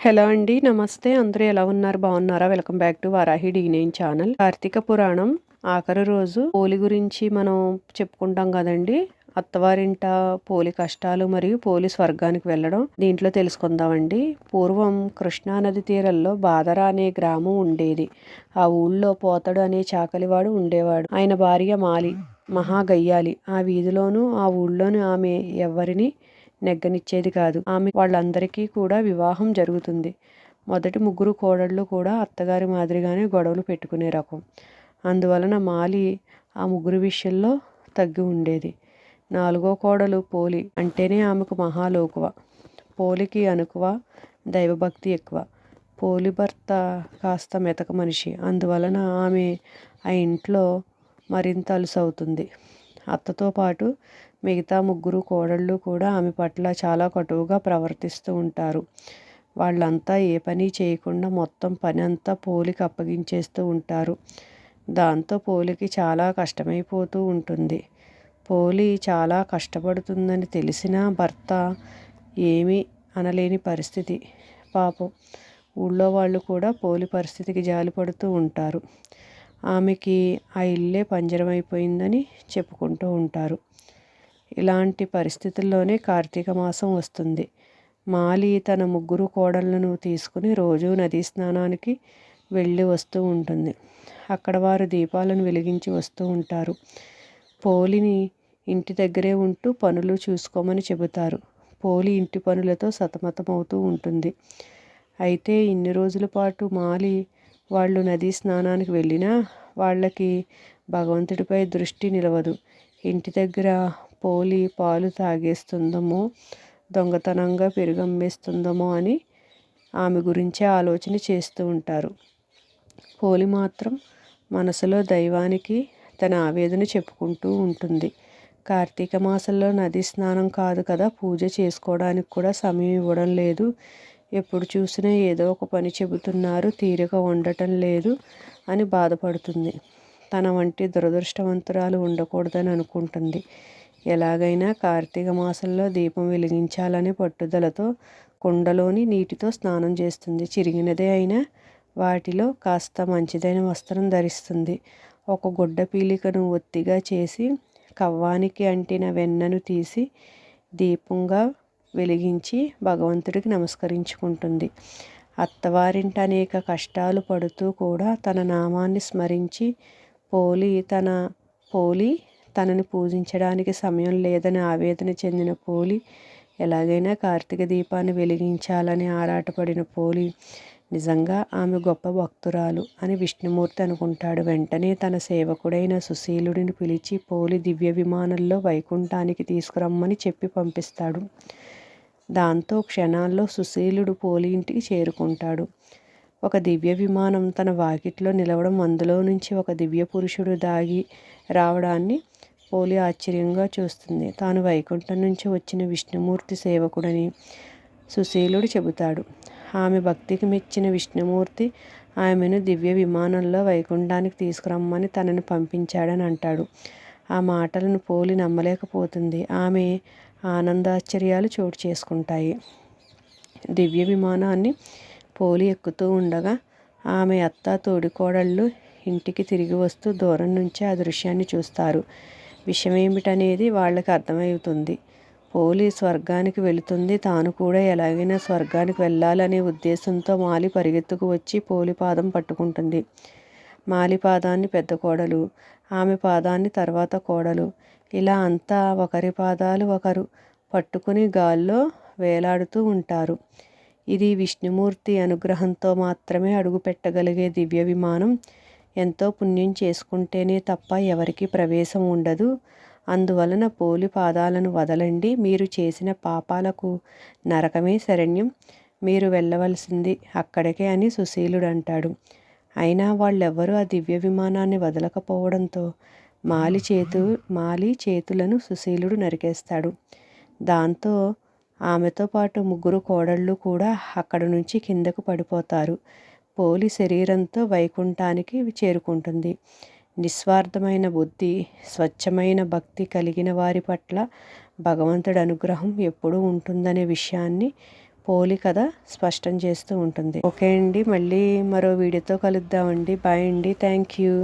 Hello అండి నమస్తే. అందరూ ఎలా ఉన్నారు? బాగున్నారా? వెల్కమ్ బ్యాక్ టు వారాహి డీనేన్ ఛానల్. కార్తీక పురాణం ఆఖరి రోజు పోలి గురించి మనం చెప్పుకుంటాం కదండి. అత్తవారింట పోలి కష్టాలు మరియు పోలి స్వర్గానికి వెళ్ళడం దీంట్లో తెలుసుకుందామండి. పూర్వం కృష్ణానది తీరంలో బాదరా అనే గ్రామం ఉండేది. ఆ ఊళ్ళో పోతడు అనే చాకలివాడు ఉండేవాడు. ఆయన భార్య మాలి మహాగయ్యాలి. ఆ వీధిలోనూ ఆ ఊళ్ళోనూ ఆమె ఎవరిని నెగ్గనిచ్చేది కాదు. ఆమె వాళ్ళందరికీ కూడా వివాహం జరుగుతుంది. మొదటి ముగ్గురు కోడళ్ళు కూడా అత్తగారి మాదిరిగానే గొడవలు పెట్టుకునే రకం. అందువలన మాలి ఆ ముగ్గురు విషయంలో తగ్గి ఉండేది. నాలుగో కోడలు పోలి అంటేనే ఆమెకు మహాలోకువ. పోలికి అనుకువ దైవభక్తి ఎక్కువ. పోలి భర్త కాస్త మెతక మనిషి. అందువలన ఆమె ఆ ఇంట్లో మరింత అలుసవుతుంది. అత్తతో పాటు మిగతా ముగ్గురు కోడళ్ళు కూడా ఆమె పట్ల చాలా కటువుగా ప్రవర్తిస్తూ ఉంటారు. వాళ్ళంతా ఏ పని చేయకుండా మొత్తం పని అంతా పోలికి అప్పగించేస్తూ ఉంటారు. దాంతో పోలికి చాలా కష్టమైపోతూ ఉంటుంది. పోలి చాలా కష్టపడుతుందని తెలిసిన భర్త ఏమీ అనలేని పరిస్థితి. పాపం ఊళ్ళో వాళ్ళు కూడా పోలి పరిస్థితికి జాలిపడుతూ ఉంటారు. ఆమెకి ఆ ఇల్లే పంజరమైపోయిందని చెప్పుకుంటూ ఉంటారు. ఇలాంటి పరిస్థితుల్లోనే కార్తీక మాసం వస్తుంది. మాలి తన ముగ్గురు కోడళ్ళను తీసుకుని రోజు నదీ స్నానానికి వెళ్ళి వస్తూ ఉంటుంది. అక్కడ వారు దీపాలను వెలిగించి వస్తూ ఉంటారు. పోలిని ఇంటి దగ్గరే ఉంటూ పనులు చూసుకోమని చెబుతారు. పోలి ఇంటి పనులతో సతమతమవుతూ ఉంటుంది. అయితే ఇన్ని రోజుల పాటు మాలి వాళ్ళు నదీ స్నానానికి వెళ్ళినా వాళ్ళకి భగవంతుడిపై దృష్టి నిలవదు. ఇంటి దగ్గర పోలి పాలు తాగేస్తుందమో దొంగతనంగా పెరుగమ్మేస్తుందమో అని ఆమె గురించే ఆలోచన చేస్తూ ఉంటారు. పోలి మాత్రం మనసులో దైవానికి తన ఆవేదన చెప్పుకుంటూ ఉంటుంది. కార్తీక మాసంలో నది స్నానం కాదు కదా పూజ చేసుకోవడానికి కూడా సమయం ఇవ్వడం లేదు. ఎప్పుడు చూసినా ఏదో ఒక పని చెబుతున్నారు తీరిక ఉండటం లేదు అని బాధపడుతుంది. తన వంటి దురదృష్టవంతురాలు ఉండకూడదని అనుకుంటుంది. ఎలాగైనా కార్తీక మాసంలో దీపం వెలిగించాలని పట్టుదలతో కుండలోని నీటితో స్నానం చేస్తుంది. చిరిగినదే అయినా వాటిలో కాస్త మంచిదైన వస్త్రం ధరిస్తుంది. ఒక గుడ్డ పీలికను ఒత్తిగా చేసి కవ్వానికి అంటిన వెన్నను తీసి దీపంగా వెలిగించి భగవంతుడికి నమస్కరించుకుంటుంది. అత్తవారింట అనేక కష్టాలు పడుతూ కూడా తన నామాన్ని స్మరించి పోలి తన పోలి తనని పూజించడానికి సమయం లేదని ఆవేదన చెందిన పోలి ఎలాగైనా కార్తీక దీపాన్ని వెలిగించాలని ఆరాటపడిన పోలి నిజంగా ఆమె గొప్ప భక్తురాలు అని విష్ణుమూర్తి అనుకుంటాడు. వెంటనే తన సేవకుడైన సుశీలుడిని పిలిచి పోలి దివ్య విమానంలో వైకుంఠానికి తీసుకురమ్మని చెప్పి పంపిస్తాడు. దాంతో క్షణాల్లో సుశీలుడు పోలి ఇంటికి చేరుకుంటాడు. ఒక దివ్య విమానం తన వాకిట్లో నిలవడం అందులో నుంచి ఒక దివ్య పురుషుడు దాగి రావడాన్ని పోలి ఆశ్చర్యంగా చూస్తుంది. తాను వైకుంఠం నుంచి వచ్చిన విష్ణుమూర్తి సేవకుడని సుశీలుడు చెబుతాడు. ఆమె భక్తికి మెచ్చిన విష్ణుమూర్తి ఆమెను దివ్య విమానంలో వైకుంఠానికి తీసుకురమ్మని తనని పంపించాడని అంటాడు. ఆ మాటలను పోలి నమ్మలేకపోతుంది. ఆమె ఆనందాశ్చర్యాలు చోటు చేసుకుంటాయి. దివ్య విమానాన్ని పోలి ఎక్కుతూ ఉండగా ఆమె అత్త తోడికోడళ్ళు ఇంటికి తిరిగి వస్తూ దూరం నుంచే ఆ దృశ్యాన్ని చూస్తారు. విషయం ఏమిటనేది వాళ్ళకి అర్థమవుతుంది. పోలి స్వర్గానికి వెళుతుంది. తాను కూడా ఎలాగైనా స్వర్గానికి వెళ్ళాలనే ఉద్దేశంతో మాలి పరిగెత్తుకు వచ్చి పోలి పాదం పట్టుకుంటుంది. మాలి పాదాన్ని పెద్ద కోడలు ఆమె పాదాన్ని తర్వాత కోడలు. ఇలా అంతా ఒకరి పాదాలు ఒకరు పట్టుకుని గాల్లో వేలాడుతూ ఉంటారు. ఇది విష్ణుమూర్తి అనుగ్రహంతో మాత్రమే అడుగు పెట్టగలిగే దివ్య విమానం ఎంతో పుణ్యం చేసుకుంటేనే తప్ప ఎవరికి ప్రవేశం ఉండదు. అందువలన పోలి పాదాలను వదలండి. మీరు చేసిన పాపాలకు నరకమే శరణ్యం. మీరు వెళ్ళవలసింది అక్కడికే అని సుశీలుడు అంటాడు అయినా వాళ్ళెవ్వరూ ఆ దివ్య విమానాన్ని వదలకపోవడంతో మాలి చేతు మాలి చేతులను సుశీలుడు నరికేస్తాడు. దాంతో ఆమెతో పాటు ముగ్గురు కోడళ్ళు కూడా అక్కడ నుంచి కిందకు పడిపోతారు. పోలి శరీరంతో వైకుంఠానికి చేరుకుంటుంది. నిస్వార్థమైన బుద్ధి స్వచ్ఛమైన భక్తి కలిగిన వారి పట్ల భగవంతుడి అనుగ్రహం ఎప్పుడూ ఉంటుందనే విషయాన్ని పోలి కథ స్పష్టం చేస్తూ ఉంటుంది. ఓకే అండి మళ్ళీ మరో వీడియోతో కలుద్దామండి. బాయ్ అండి థ్యాంక్ యూ.